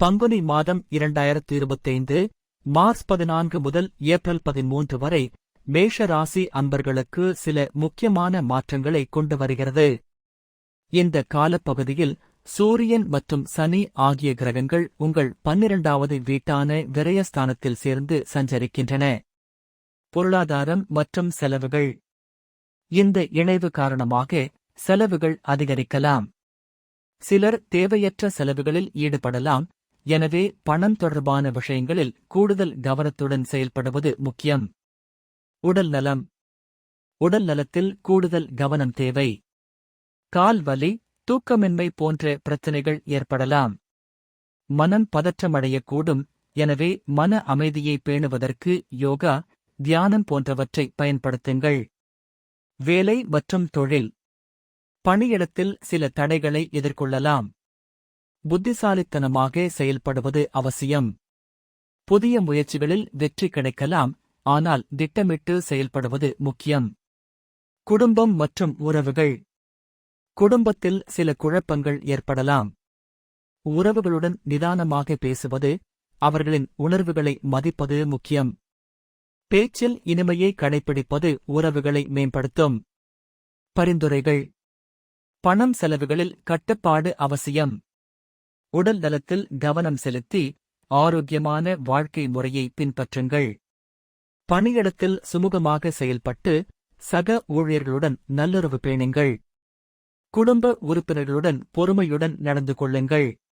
பங்குனி மாதம் இரண்டாயிரத்து இருபத்தைந்து மார்ச் பதினான்கு முதல் ஏப்ரல் பதிமூன்று வரை மேஷ ராசி அன்பர்களுக்கு சில முக்கியமான மாற்றங்களை கொண்டு வருகிறது. இந்த காலப்பகுதியில் சூரியன் மற்றும் சனி ஆகிய கிரகங்கள் உங்கள் பன்னிரண்டாவது வீட்டான விரயஸ்தானத்தில் சேர்ந்து சஞ்சரிக்கின்றன. பொருளாதாரம் மற்றும் செலவுகள். இந்த இணைவு காரணமாக செலவுகள் அதிகரிக்கலாம். சிலர் தேவையற்ற செலவுகளில் ஈடுபடலாம் எனவே பணம் தொடர்பான விஷயங்களில் கூடுதல் கவனத்துடன் செயல்படுவது முக்கியம். உடல் நலம். உடல் நலத்தில் கூடுதல் கவனம் தேவை. கால் வலி தூக்கமின்மை போன்ற பிரச்சனைகள் ஏற்படலாம். மனம் பதற்றமடையக்கூடும். எனவே மன அமைதியை பேணுவதற்கு யோகா தியானம் போன்றவற்றை பயன்படுத்துங்கள். வேலை மற்றும் தொழில். பணியிடத்தில் சில தடைகளை எதிர்கொள்ளலாம். புத்திசாலித்தனமாக செயல்படுவது அவசியம். புதிய முயற்சிகளில் வெற்றி கிடைக்கலாம் ஆனால் திட்டமிட்டு செயல்படுவது முக்கியம். குடும்பம் மற்றும் உறவுகள். குடும்பத்தில் சில குழப்பங்கள் ஏற்படலாம். உறவுகளுடன் நிதானமாக பேசுவது அவர்களின் உணர்வுகளை மதிப்பது முக்கியம். பேச்சில் இனிமையை கடைப்பிடிப்பது உறவுகளை மேம்படுத்தும். பரிந்துரைகள். பணம் செலவுகளில் கட்டுப்பாடு அவசியம். உடல் நலத்தில் கவனம் செலுத்தி ஆரோக்கியமான வாழ்க்கை முறையை பின்பற்றுங்கள். பணியிடத்தில் சுமூகமாக செயல்பட்டு சக ஊழியர்களுடன் நல்லுறவு பேணுங்கள். குடும்ப உறுப்பினர்களுடன் பொறுமையுடன் நடந்து கொள்ளுங்கள்.